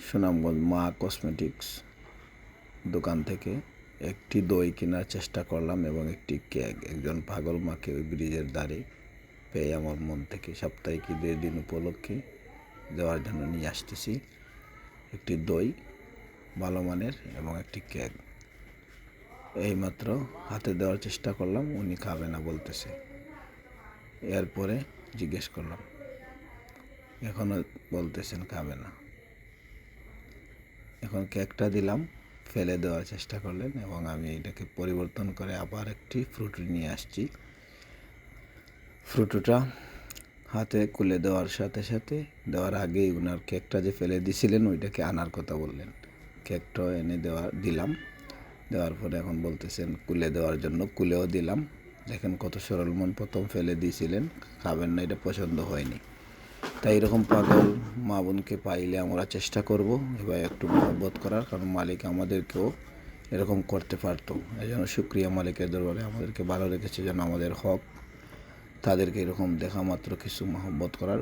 সুনামগঞ্জ মা কসমেটিক্স দোকান থেকে একটি দই কেনার চেষ্টা করলাম এবং একটি কেক একজন পাগল মাকে ওই ব্রিজের ধারে পেয়ে আমার মন থেকে সাপ্তাহিক ঈদের দিন উপলক্ষে দেওয়ার জন্য নিয়ে আসতেছি একটি দই ভালো মানের এবং একটি কেক এইমাত্র হাতে দেওয়ার চেষ্টা করলাম, উনি খাবে না বলতেছে। এরপরে জিজ্ঞেস করলাম এখনও বলতেছেন খাবে না। এখন কেকটা দিলাম, ফেলে দেওয়ার চেষ্টা করলেন এবং আমি এটাকে পরিবর্তন করে আবার একটি ফ্রুটি নিয়ে আসছি। ফ্রুটুটা হাতে কুলে দেওয়ার সাথে সাথে দেওয়ার আগেই ওনার কেকটা যে ফেলে দিছিলেন, ওইটাকে আনার কথা বললেন। কেকটা এনে দেওয়া, দিলাম। দেওয়ার পরে এখন বলতেছেন কুলে দেওয়ার জন্য, কুলেও দিলাম। দেখেন কত সরল মন প্রথম ফেলে দিয়েছিলেন, খাবেন না, এটা পছন্দ হয়নি। তাই এরকম পাগল মা বোনকে পাইলে আমরা চেষ্টা করব এবার একটু মহব্বত করার, কারণ মালিক আমাদেরকেও এরকম করতে পারতো। এই জন্য সুক্রিয়া মালিকের দরবারে আমাদেরকে ভালো রেখেছে যেন আমাদের হক, তাদেরকে এরকম দেখা মাত্র কিছু মহব্বত করার।